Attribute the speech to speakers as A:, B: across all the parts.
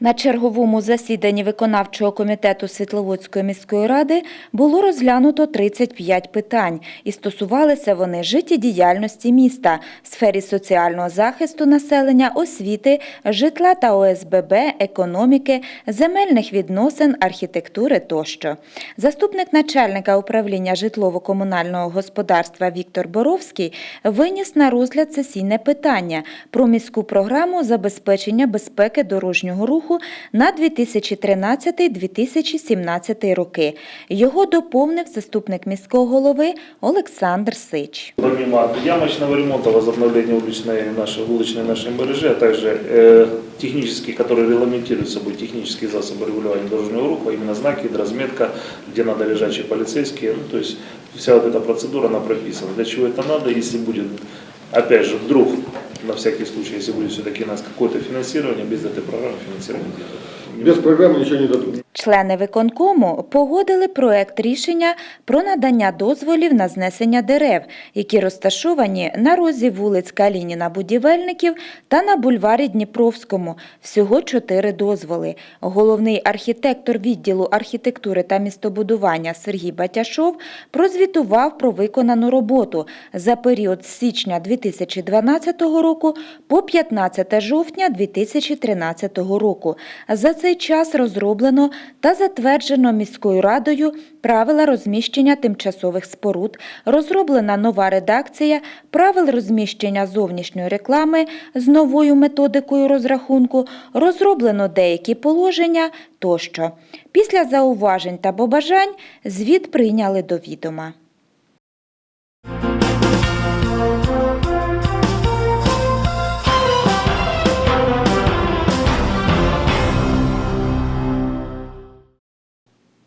A: На черговому засіданні виконавчого комітету Світловодської міської ради було розглянуто 35 питань, і стосувалися вони життєдіяльності міста, сфері соціального захисту населення, освіти, житла та ОСББ, економіки, земельних відносин, архітектури тощо. Заступник начальника управління житлово-комунального господарства Віктор Боровський виніс на розгляд сесійне питання про міську програму забезпечення безпеки дорожнього руху на 2013-2017 роки. Його доповнив заступник міського голови Олександр Сич.
B: Помимо ямочного ремонта, возобновления уличной нашей, уличной нашей мережи, а также э, технические, которые регламентируют собой технические засобы регулирования дорожного руха, именно знаки, гидразметка, где надо лежачие полицейские, ну, то есть вся вот эта процедура, она прописана. Для чего это надо, если будет, опять же, вдруг, на всякий случай, если будет все-таки у нас какое-то финансирование, без этой программы финансирования не будет.
C: Без программы ничего не дадут.
A: Члени виконкому погодили проект рішення про надання дозволів на знесення дерев, які розташовані на розі вулиць Калініна Будівельників та на бульварі Дніпровському. Всього чотири дозволи. Головний архітектор відділу архітектури та містобудування Сергій Батяшов прозвітував про виконану роботу за період з січня 2012 року по 15 жовтня 2013 року. За цей час розроблено та затверджено міською радою правила розміщення тимчасових споруд, розроблена нова редакція правил розміщення зовнішньої реклами з новою методикою розрахунку, розроблено деякі положення тощо. Після зауважень та побажань звіт прийняли до відома.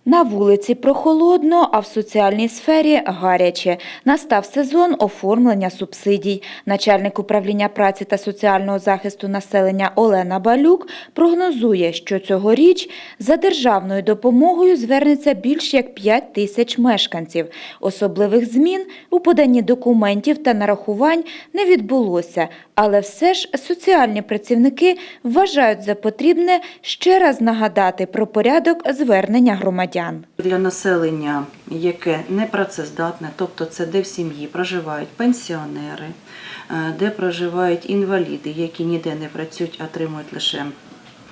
A: На вулиці прохолодно, а в соціальній сфері гаряче. Настав сезон оформлення субсидій. Начальник управління праці та соціального захисту населення Олена Балюк прогнозує, що цьогоріч за державною допомогою звернеться більш як 5 тисяч мешканців. Особливих змін у поданні документів та нарахувань не відбулося, але все ж соціальні працівники вважають за потрібне ще раз нагадати про порядок звернення громадян.
D: Для населення, яке не працездатне, тобто це де в сім'ї проживають пенсіонери, е, де проживають інваліди, які ніде не працюють, а отримують лише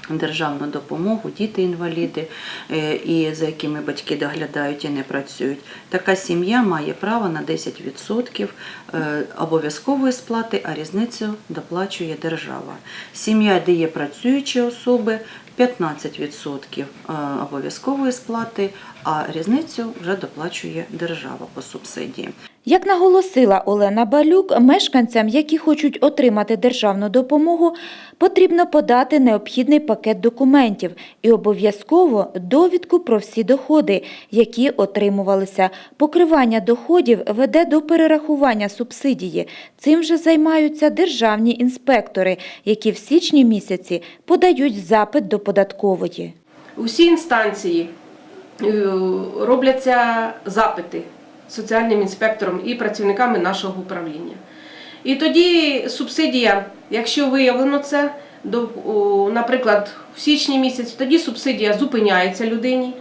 D: державну допомогу, діти-інваліди, е, і за якими батьки доглядають і не працюють. Така сім'я має право на 10% е, обов'язкової сплати, а різницю доплачує держава. Сім'я, де є працюючі особи, 15% е, обов'язкової сплати, а різницю вже доплачує держава по субсидії.
A: Як наголосила Олена Балюк, мешканцям, які хочуть отримати державну допомогу, потрібно подати необхідний пакет документів і обов'язково довідку про всі доходи, які отримувалися. Покривання доходів веде до перерахування субсидії. Цим же займаються державні інспектори, які в січні місяці подають запит до податкової.
E: Усі інстанції е, робляться запити соціальним інспектором і працівниками нашого управління. І тоді субсидія, якщо виявлено це, до, наприклад, в січні місяці, тоді субсидія зупиняється людині,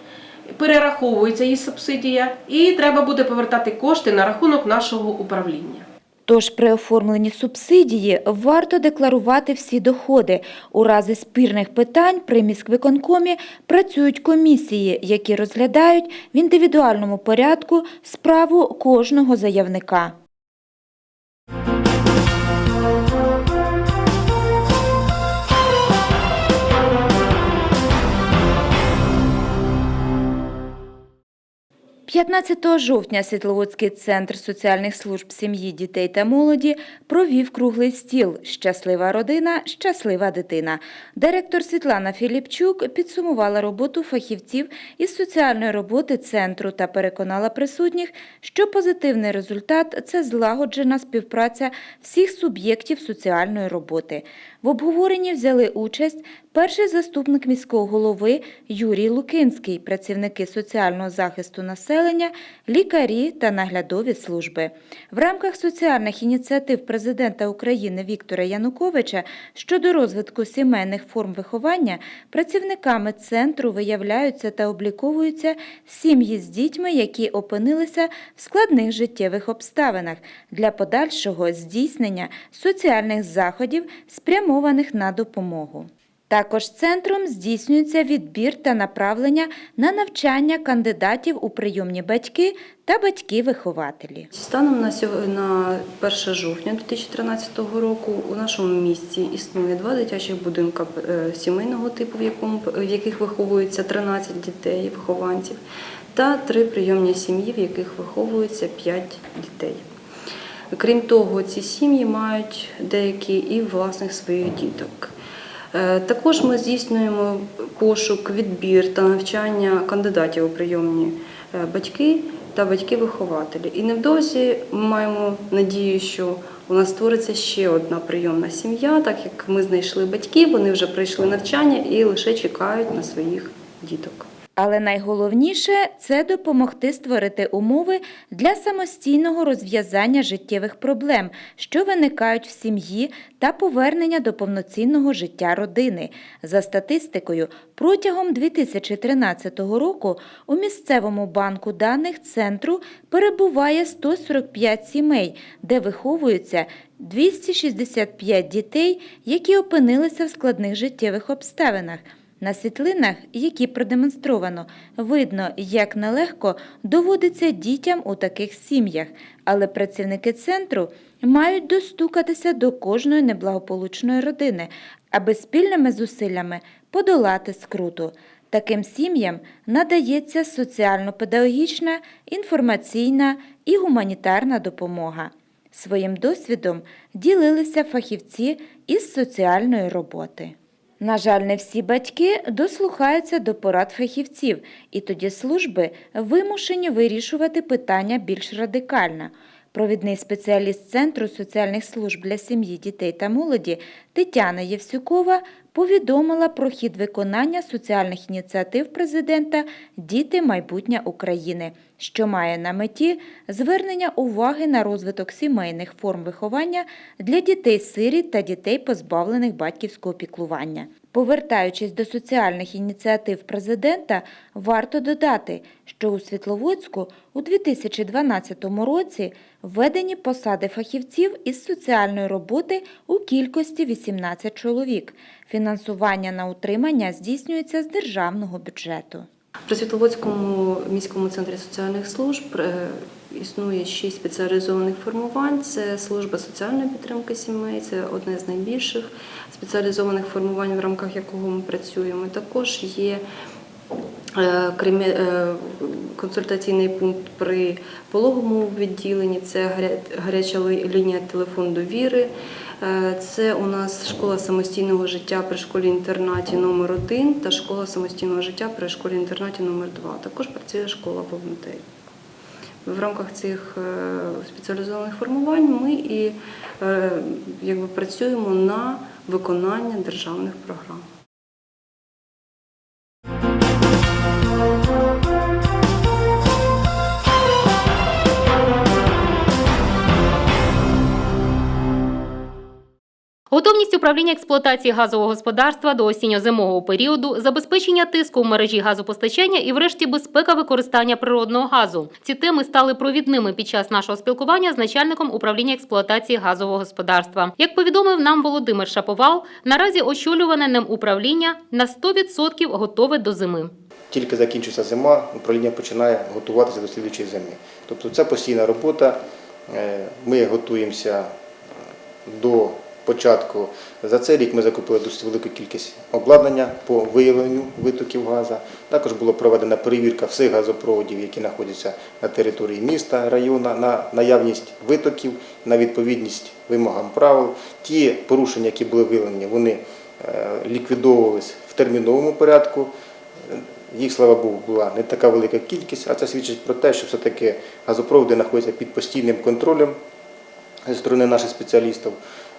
E: перераховується її субсидія, і треба буде повертати кошти на рахунок нашого управління.
A: Тож при оформленні субсидії варто декларувати всі доходи. У разі спірних питань при міськвиконкомі працюють комісії, які розглядають в індивідуальному порядку справу кожного заявника. – 15 жовтня Світловодський центр соціальних служб сім'ї, дітей та молоді провів круглий стіл «Щаслива родина, щаслива дитина». Директор Світлана Філіпчук підсумувала роботу фахівців із соціальної роботи центру та переконала присутніх, що позитивний результат – це злагоджена співпраця всіх суб'єктів соціальної роботи. В обговоренні взяли участь перший заступник міського голови Юрій Лукинський, працівники соціального захисту населення, населення, лікарі та наглядові служби. В рамках соціальних ініціатив президента України Віктора Януковича щодо розвитку сімейних форм виховання працівниками центру виявляються та обліковуються сім'ї з дітьми, які опинилися в складних життєвих обставинах для подальшого здійснення соціальних заходів, спрямованих на допомогу. Також центром здійснюється відбір та направлення на навчання кандидатів у прийомні батьки та батьки-вихователі.
F: Станом на на 1 жовтня 2013 року у нашому місті існує два дитячих будинка е, сімейного типу, в, яких виховується 13 дітей, вихованців, та три прийомні сім'ї, в яких виховується 5 дітей. Крім того, ці сім'ї мають деякі і власних своїх діток. Е, Також ми здійснюємо пошук, відбір та навчання кандидатів у прийомні е, батьки та батьки-вихователі. І невдовзі ми маємо надію, що у нас створиться ще одна прийомна сім'я, так як ми знайшли батьків, вони вже пройшли навчання і лише чекають на своїх діток.
A: Але найголовніше це допомогти створити умови для самостійного розв'язання життєвих проблем, що виникають в сім'ї, та повернення до повноцінного життя родини. За статистикою, протягом 2013 року у місцевому банку даних центру перебуває 145 сімей, де виховуються 265 дітей, які опинилися в складних життєвих обставинах. На світлинах, які продемонстровано, видно, як нелегко доводиться дітям у таких сім'ях, але працівники центру мають достукатися до кожної неблагополучної родини, аби спільними зусиллями подолати скруту. Таким сім'ям надається соціально-педагогічна, інформаційна і гуманітарна допомога. Своїм досвідом ділилися фахівці із соціальної роботи. На жаль, не всі батьки дослухаються до порад фахівців, і тоді служби вимушені вирішувати питання більш радикально. Провідний спеціаліст Центру соціальних служб для сім'ї, дітей та молоді Тетяна Євсюкова повідомила про хід виконання соціальних ініціатив президента Діти майбутнє України, що має на меті звернення уваги на розвиток сімейних форм виховання для дітей-сиріт та дітей, позбавлених батьківського піклування. Повертаючись до соціальних ініціатив президента, варто додати, що у Світловодську у 2012 році введені посади фахівців із соціальної роботи у кількості 18 чоловік. Фінансування на утримання здійснюється з державного бюджету.
F: При Світловодському міському центрі соціальних служб е, існує шість спеціалізованих формувань. Це служба соціальної підтримки сімей, це одне з найбільших спеціалізованих формувань, в рамках якого ми працюємо. Також є е, е, консультаційний пункт при пологовому відділенні, це гаряча лінія телефон довіри. Е, Це у нас школа самостійного життя при школі-інтернаті номер 1 та школа самостійного життя при школі-інтернаті номер 2 Також працює школа волонтерів. В рамках цих е, спеціалізованих формувань ми і е, якби, працюємо на виконання державних програм.
G: Готовність управління експлуатації газового господарства до осінньо-зимового періоду, забезпечення тиску в мережі газопостачання і, врешті, безпека використання природного газу. Ці теми стали провідними під час нашого спілкування з начальником управління експлуатації газового господарства. Як повідомив нам Володимир Шаповал, наразі очолюване ним управління на 100% готове до зими.
H: Тільки закінчується зима, управління починає готуватися до слідчої зими. Тобто це постійна робота. Е, Ми готуємося до початку. За цей рік ми закупили досить велику кількість обладнання по виявленню витоків газу. Також була проведена перевірка всіх газопроводів, які знаходяться на території міста, району, на наявність витоків, на відповідність вимогам правил. Ті порушення, які були виявлені, вони е, ліквідовувались в терміновому порядку. Їх, слава Богу, була не така велика кількість, а це свідчить про те, що все-таки газопроводи знаходяться під постійним контролем зі сторони наших спеціалістів.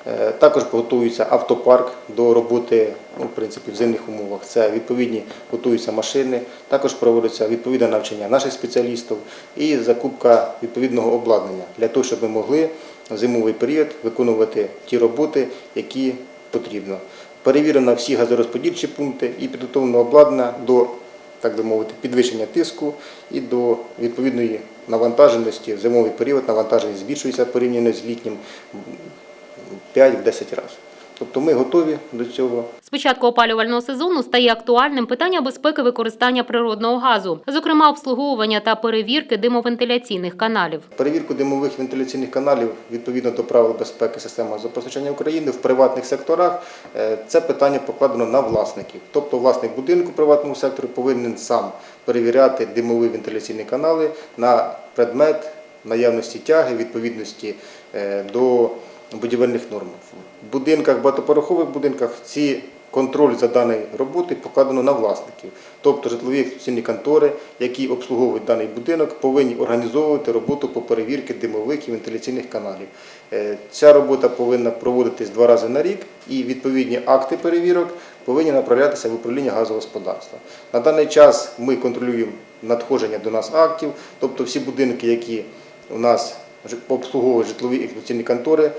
H: Е, Також готується автопарк до роботи ну, в принципі, в зимних умовах. Це відповідні готуються машини, також проводиться відповідне навчання наших спеціалістів і закупка відповідного обладнання для того, щоб ми могли в зимовий період виконувати ті роботи, які потрібно. Перевірено всі газорозподільчі пункти і підготовлено обладнання до так би мовити, підвищення тиску і до відповідної навантаженості. В зимовий період навантаженість збільшується порівняно з літнім 5-10 разів. Тобто ми готові до цього.
G: З початку опалювального сезону стає актуальним питання безпеки використання природного газу, зокрема обслуговування та перевірки димовентиляційних каналів.
H: Перевірку димових вентиляційних каналів відповідно до правил безпеки системи газопостачання України в приватних секторах е, це питання покладено на власників. Тобто власник будинку приватному секторі повинен сам перевіряти димові вентиляційні канали на предмет наявності тяги, відповідності е, до будівельних норм. В будинках, багатоповерхових будинках ці контроль за даною роботою покладено на власників. Тобто житлові експлуатаційні контори, які обслуговують даний будинок, повинні організовувати роботу по перевірці димових і вентиляційних каналів. Е, Ця робота повинна проводитись два рази на рік, і відповідні акти перевірок повинні направлятися в управління газогосподарства. На даний час ми контролюємо надходження до нас актів, тобто всі будинки, які у нас обслуговують житлові експлуатаційні контори,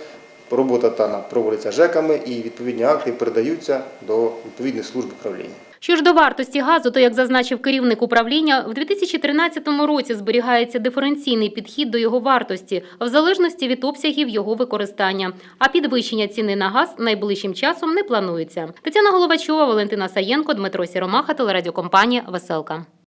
H: робота та проводиться ЖЕКами і відповідні акти передаються до відповідних служб управління.
G: Що ж до вартості газу, то як зазначив керівник управління, в 2013 році зберігається диференційний підхід до його вартості в залежності від обсягів його використання. А підвищення ціни на газ найближчим часом не планується. Тетяна Головачова, Валентина Саєнко, Дмитро Сіромаха, телерадіокомпанія Веселка.
A: –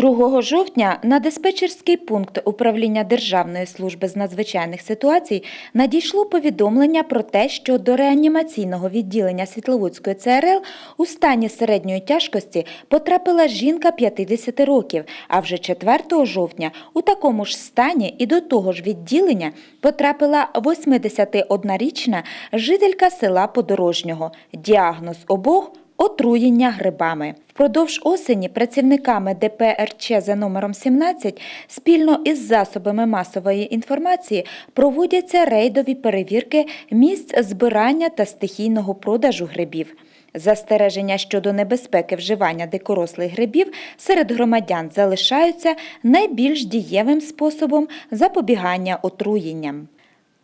A: 2 жовтня на диспетчерський пункт управління Державної служби з надзвичайних ситуацій надійшло повідомлення про те, що до реанімаційного відділення Світловодської ЦРЛ у стані середньої тяжкості потрапила жінка 50 років, а вже 4 жовтня у такому ж стані і до того ж відділення потрапила 81-річна жителька села Подорожнього. Діагноз обох – Отруєння грибами. Впродовж осені працівниками ДПРЧ за номером 17 спільно із засобами масової інформації проводяться рейдові перевірки місць збирання та стихійного продажу грибів. Застереження щодо небезпеки вживання дикорослих грибів серед громадян залишаються найбільш дієвим способом запобігання отруєнням.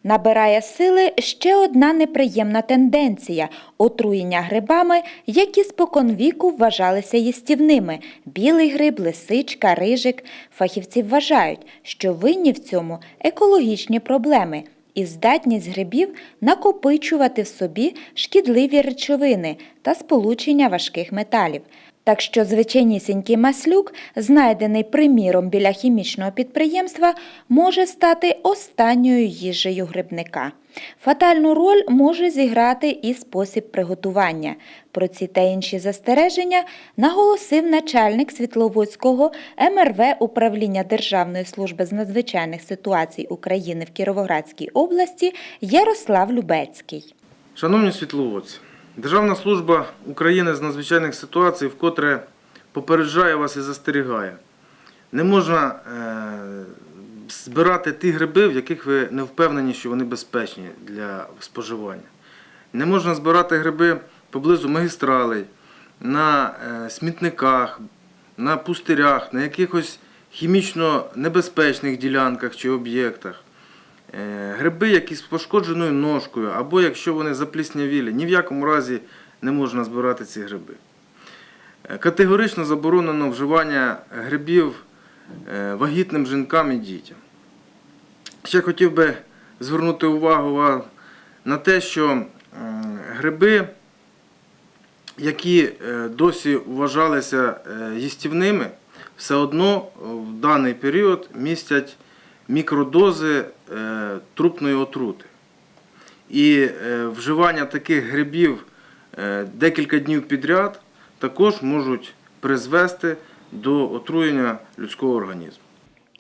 A: Набирає сили ще одна неприємна тенденція – отруєння грибами, які споконвіку вважалися їстівними – білий гриб, лисичка, рижик. Фахівці вважають, що винні в цьому екологічні проблеми і здатність грибів накопичувати в собі шкідливі речовини та сполучення важких металів. Так що звичайнісінький маслюк, знайдений приміром біля хімічного підприємства, може стати останньою їжею грибника. Фатальну роль може зіграти і спосіб приготування. Про ці та інші застереження наголосив начальник Світловодського МРВ Управління Державної служби з надзвичайних ситуацій України в Кіровоградській області Ярослав Любецький.
I: Шановні світловодці, Державна служба України з надзвичайних ситуацій вкотре попереджає вас і застерігає. Не можна е, збирати ті гриби, в яких ви не впевнені, що вони безпечні для споживання. Не можна збирати гриби поблизу магістралей, на е, смітниках, на пустирях, на якихось хімічно небезпечних ділянках чи об'єктах. Е, Гриби, які з пошкодженою ножкою, або якщо вони запліснявілі, ні в якому разі не можна збирати ці гриби. Е, Категорично заборонено вживання грибів е, вагітним жінкам і дітям. Ще хотів би звернути увагу на те, що гриби, які досі вважалися їстівними, все одно в даний період містять мікродози е, трупної отрути. І е, вживання таких грибів е, декілька днів підряд також можуть призвести до отруєння людського організму.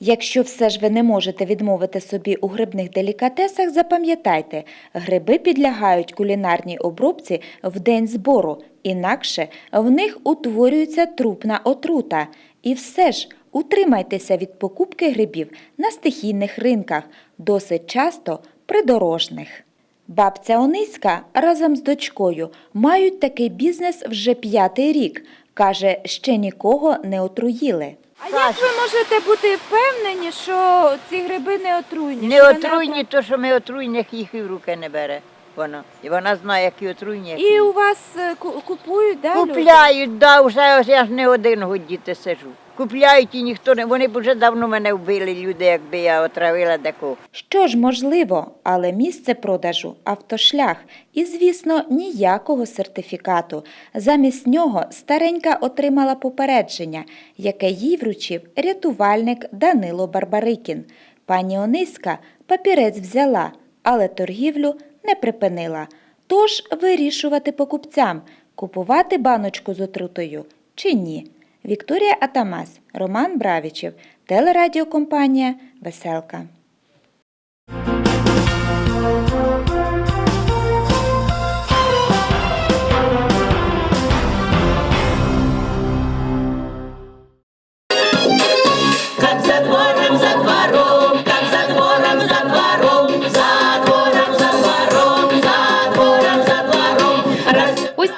A: Якщо все ж ви не можете відмовити собі у грибних делікатесах, запам'ятайте, гриби підлягають кулінарній обробці в день збору, інакше в них утворюється трупна отрута. І все ж утримайтеся від покупки грибів на стихійних ринках, досить часто придорожних. Бабця Ониська разом з дочкою мають такий бізнес вже п'ятий рік. Каже, ще нікого не отруїли.
J: А як ви можете бути впевнені, що ці гриби не отруйні?
K: Не отруйні, то що ми отруйних їх і в руки не бере. Вона. І вона знає, які
J: отруйні.
K: які.
J: І у вас е, ку- купують, да, люди?
K: Купляють, да, вже ось я ж не один год діти сижу. Купляють і ніхто не. Вони б вже давно мене вбили, люди, якби я отравила таку.
A: Що ж можливо, але місце продажу автошлях і, звісно, ніякого сертифікату. Замість нього старенька отримала попередження, яке їй вручив рятувальник Данило Барбарикін. Пані Ониська папірець взяла, але торгівлю не припинила. Тож вирішувати покупцям, купувати баночку з отрутою чи ні. Вікторія Атамас, Роман Бравічев, телерадіокомпанія Веселка.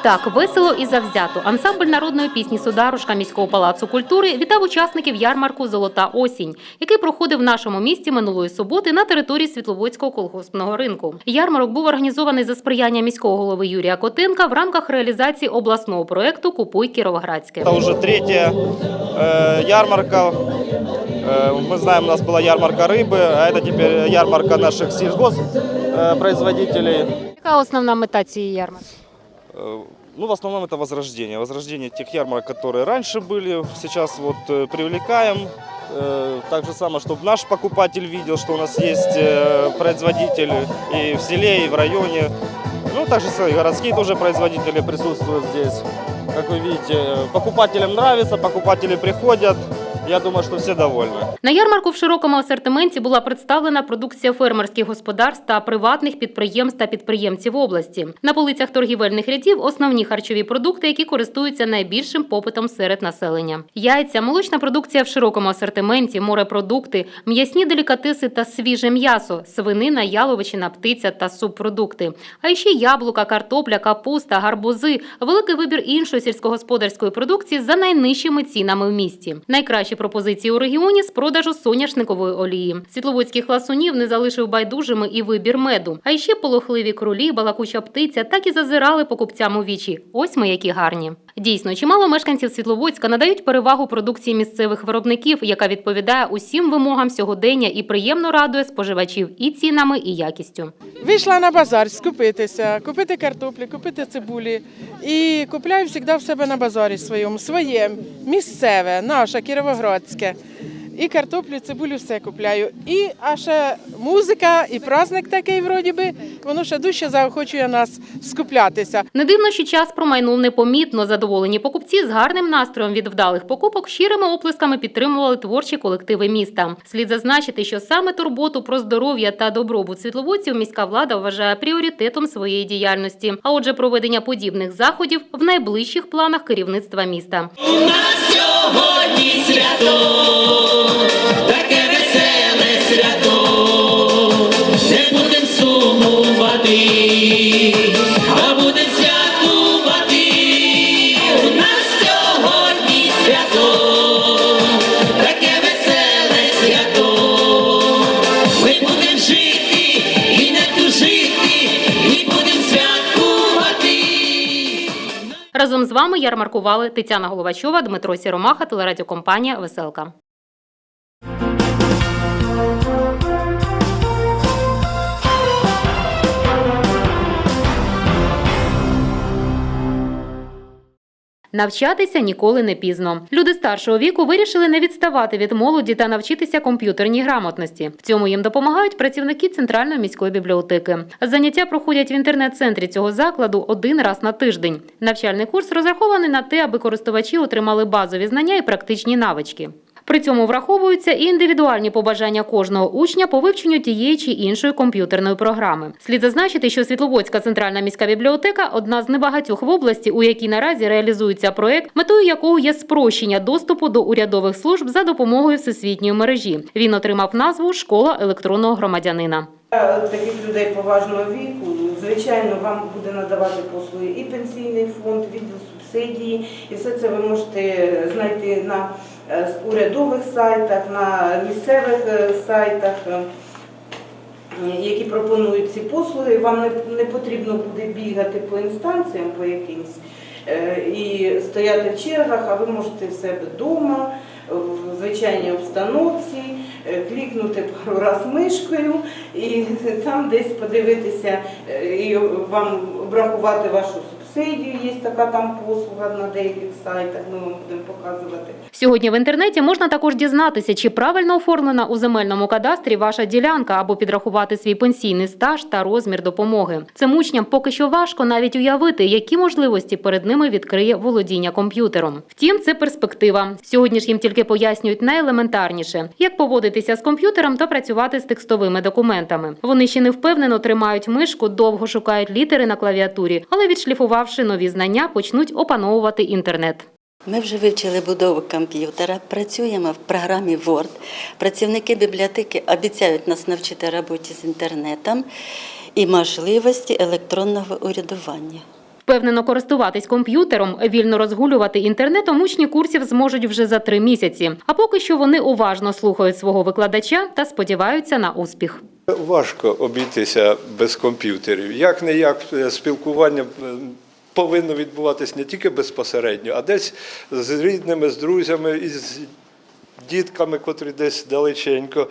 G: так весело і завзято. Ансамбль народної пісні Сударушка міського палацу культури вітав учасників ярмарку Золота осінь, який проходив в нашому місті минулої суботи на території Світловодського колгоспного ринку. Ярмарок був організований за сприяння міського голови Юрія Котенка в рамках реалізації обласного проекту Купуй Кіровоградське.
L: Это уже третья э, ярмарка. Э, мы знаем, у нас была ярмарка рыбы, а это теперь ярмарка наших сельхозпроизводителей.
G: Яка основна мета цієї ярмарки?
L: Ну, в основном это возрождение. Возрождение тех ярмарок, которые раньше были, сейчас вот э, привлекаем. Э, так же самое, чтобы наш покупатель видел, что у нас есть э, производители и в селе, и в районе. Ну, также городские тоже производители присутствуют здесь. Как вы видите, покупателям нравится, покупатели приходят. Я думаю, что все довольны.
G: На ярмарку в широкому асортименті була представлена продукція фермерських господарств та приватних підприємств та підприємців області. На полицях торгівельних рядів основні харчові продукти, які користуються найбільшим попитом серед населення. Яйця, молочна продукція в широкому асортименті, морепродукти, м'ясні делікатеси та свіже м'ясо, свинина, яловичина, птиця та субпродукти. А ще яблука, картопля, капуста, гарбузи, великий вибір іншої сільськогосподарської продукції за найнижчими цінами в місті. Найкращі пропозиції у регіоні з продажу соняшникової олії. Світловодських ласунів не залишив байдужими і вибір меду. А ще полохливі кролі, балакуча птиця так і зазирали покупцям у вічі. Ось ми які гарні. Дійсно, чимало мешканців Світловодська надають перевагу продукції місцевих виробників, яка відповідає усім вимогам сьогодення і приємно радує споживачів і цінами, і якістю.
M: Вийшла на базар скупитися, купити картоплі, купити цибулі. І купляю завжди в себе на базарі своєму, своє, місцеве, наше, кіровоградське. І картоплю, і цибулю все купляю. І а ще музика, і праздник такий, вроді би, воно ще дужче заохочує нас скуплятися.
G: Не дивно, що час промайнув непомітно. Задоволені покупці з гарним настроєм від вдалих покупок щирими оплесками підтримували творчі колективи міста. Слід зазначити, що саме турботу про здоров'я та добробут світловодців міська влада вважає пріоритетом своєї діяльності. А отже, проведення подібних заходів в найближчих планах керівництва міста.
N: У нас сьогодні свято,
G: Разом з вами ярмаркували Тетяна Головачова, Дмитро Сіромаха, телерадіокомпанія Веселка. Навчатися ніколи не пізно. Люди старшого віку вирішили не відставати від молоді та навчитися комп'ютерній грамотності. В цьому їм допомагають працівники центральної міської бібліотеки. Заняття проходять в інтернет-центрі цього закладу один раз на тиждень. Навчальний курс розрахований на те, аби користувачі отримали базові знання і практичні навички. При цьому враховуються і індивідуальні побажання кожного учня по вивченню тієї чи іншої комп'ютерної програми. Слід зазначити, що Світловодська центральна міська бібліотека одна з небагатьох в області, у якій наразі реалізується проект, метою якого є спрощення доступу до урядових служб за допомогою всесвітньої мережі. Він отримав назву Школа електронного громадянина.
O: Таких людей поважного віку, звичайно, вам буде надавати послуги і пенсійний фонд, відділ субсидії, і все це ви можете знайти на е, урядових сайтах, на місцевих е, сайтах, е, які пропонують ці послуги. Вам не, потрібно буде бігати по інстанціям, по якимсь і стояти в чергах, а ви можете в себе вдома, в звичайній обстановці, клікнути пару раз мишкою і там десь подивитися і вам обрахувати вашу субсидію. Є така там послуга на деяких сайтах, ми вам будемо показувати.
G: Сьогодні в інтернеті можна також дізнатися, чи правильно оформлена у земельному кадастрі ваша ділянка або підрахувати свій пенсійний стаж та розмір допомоги. Цим учням поки що важко навіть уявити, які можливості перед ними відкриє володіння комп'ютером. Втім, це перспектива. Сьогодні ж їм тільки пояснюють найелементарніше, як поводитися з комп'ютером та працювати з текстовими документами. Вони ще не впевнено тримають мишку, довго шукають літери на клавіатурі, але відшліфувавши нові знання, почнуть опановувати інтернет.
P: Ми вже вивчили будову комп'ютера, працюємо в програмі Word. Працівники бібліотеки обіцяють нас навчити роботі з інтернетом і можливості електронного урядування.
G: Впевнено користуватись комп'ютером, вільно розгулювати інтернетом учні курсів зможуть вже за три місяці. А поки що вони уважно слухають свого викладача та сподіваються на успіх.
Q: Важко обійтися без комп'ютерів. Як не як спілкування е, повинно відбуватись не тільки безпосередньо, а десь з рідними, з друзями, із дітками, котрі десь далеченько.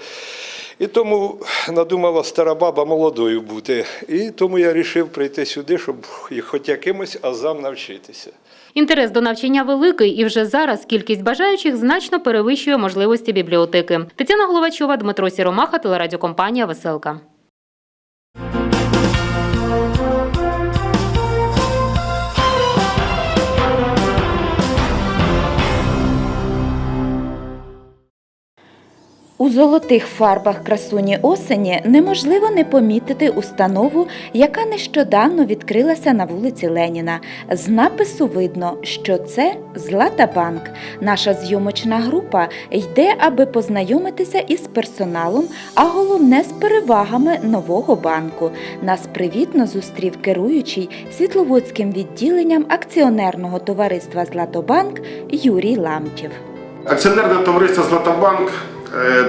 Q: І тому надумала стара баба молодою бути. І тому я вирішив прийти сюди, щоб хоч якимось азам навчитися.
G: Інтерес до навчання великий, і вже зараз кількість бажаючих значно перевищує можливості бібліотеки. Тетяна Головачова, Дмитро Сіромаха, телерадіокомпанія Веселка.
A: У золотих фарбах красуні осені неможливо не помітити установу, яка нещодавно відкрилася на вулиці Леніна. З напису видно, що це Златабанк. Наша зйомочна група йде, аби познайомитися із персоналом, а головне з перевагами нового банку. Нас привітно зустрів керуючий світловодським відділенням акціонерного товариства Златобанк Юрій Ламтів.
R: Акціонерне товариство Златобанк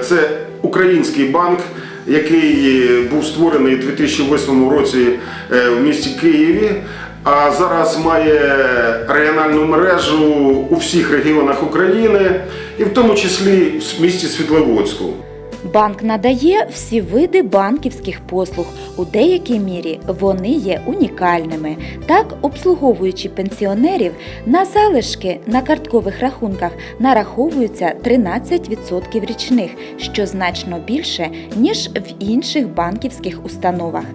R: це український банк, який був створений у 2008 році е, в місті Києві. А зараз має регіональну мережу у всіх регіонах України, і в тому числі в місті Світловодську.
A: Банк надає всі види банківських послуг. У деякій мірі вони є унікальними. Так, обслуговуючи пенсіонерів, на залишки на карткових рахунках нараховуються 13% річних, що значно більше, ніж в інших банківських установах.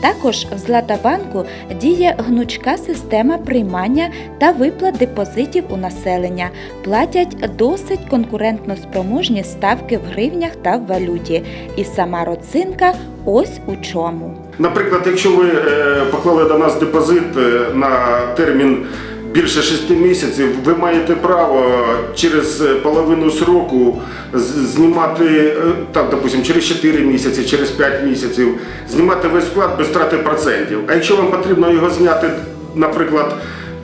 A: Також в Златабанку діє гнучка система приймання та виплат депозитів у населення. Платять досить конкурентно спроможні ставки в гривнях та в валюті. І сама родзинка ось у чому.
R: Наприклад, якщо ви е, поклали до нас депозит е, на термін більше 6 місяців, ви маєте право через е, половину сроку знімати, так, допустим, через 4 місяці, через 5 місяців, знімати весь вклад без втрати процентів. А якщо вам потрібно його зняти, наприклад,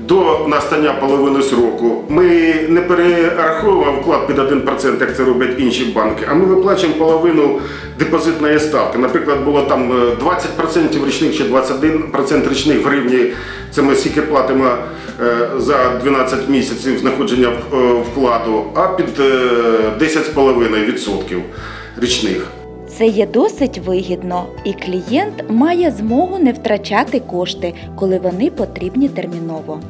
R: до настання половини сроку, ми не перераховуємо вклад під 1%, як це роблять інші банки, а ми виплачуємо половину депозитної ставки. Наприклад, було там е, 20% річних чи 21% річних в гривні. Це ми скільки платимо е, за 12 місяців знаходження е, вкладу, а під е, 10,5% річних.
A: Це є досить вигідно, і клієнт має змогу не втрачати кошти, коли вони потрібні терміново.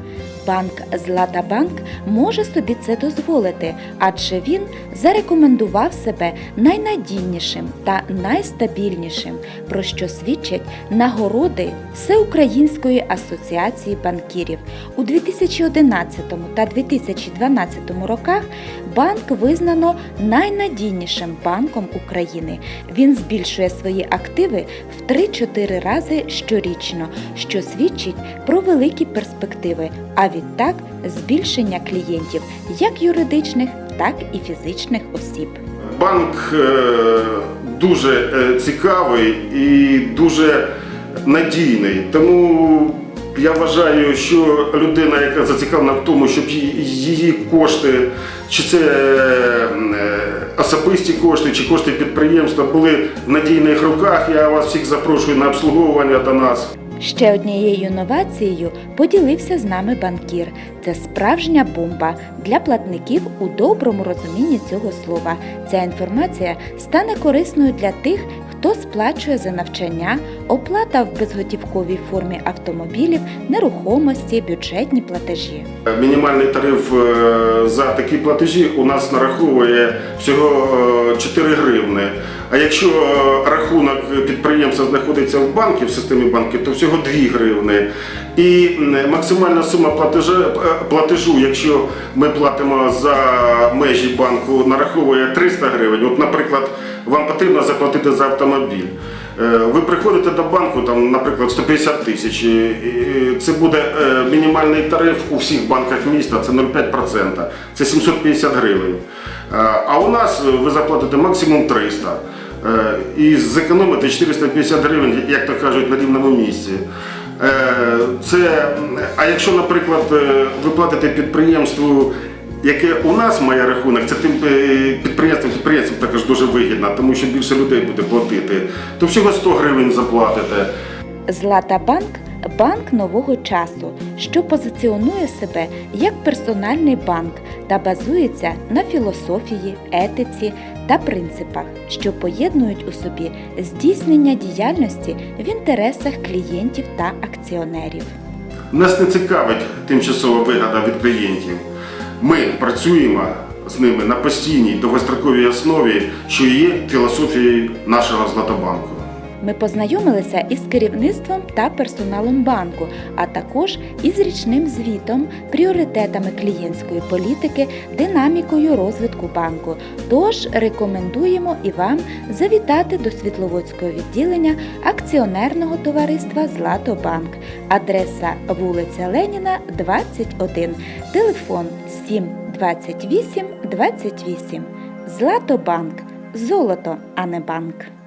A: Банк Златабанк може собі це дозволити, адже він зарекомендував себе найнадійнішим та найстабільнішим, про що свідчать нагороди Всеукраїнської асоціації банкірів. У 2011 та 2012 роках банк визнано найнадійнішим банком України. Він збільшує свої активи в 3-4 рази щорічно, що свідчить про великі перспективи, а відтак збільшення клієнтів як юридичних, так і фізичних осіб.
R: Банк е, дуже е, цікавий і дуже надійний. Тому я вважаю, що людина, яка зацікавлена в тому, щоб її- кошти, чи це е, особисті кошти, чи кошти підприємства були в надійних руках. Я вас всіх запрошую на обслуговування до нас.
A: Ще однією новацією поділився з нами банкір. Це справжня бомба для платників у доброму розумінні цього слова. Ця інформація стане корисною для тих, хто сплачує за навчання, оплата в безготівковій формі автомобілів, нерухомості, бюджетні платежі.
R: Мінімальний тариф е, за такі платежі у нас нараховує всього е, 4 гривни. А якщо е, рахунок підприємства знаходиться в банку, в системі банків, то всього 2 гривни. І максимальна сума е, платежу, якщо ми платимо за межі банку, нараховує 300 гривень. От, наприклад, вам потрібно заплатити за автомобіль. Е, Ви приходите до банку, там, наприклад, 150 тисяч. Це буде мінімальний тариф у всіх банках міста, це 0,5%, це 750 гривень. А у нас ви заплатите максимум 300 е, і зекономити 450 гривень, як то кажуть, на рівному місці. Е, Це, а якщо, наприклад, е, ви платите підприємству яке у нас має рахунок, це тим е, підприємствам також дуже вигідно, тому що більше людей буде платити, то всього 100 гривень заплатите.
A: Злата Банк банк нового часу, що позиціонує себе як персональний банк та базується на філософії, етиці та принципах, що поєднують у собі здійснення діяльності в інтересах клієнтів та акціонерів.
R: Нас не цікавить тимчасова вигода від клієнтів. Ми працюємо з ними на постійній довгостроковій основі, що є філософією нашого Златобанку.
A: Ми познайомилися із керівництвом та персоналом банку, а також із річним звітом, пріоритетами клієнтської політики, динамікою розвитку банку. Тож рекомендуємо і вам завітати до Світловодського відділення акціонерного товариства Златобанк. Адреса вулиця Леніна, 21, телефон 7 28 28. Златобанк. Золото, а не банк.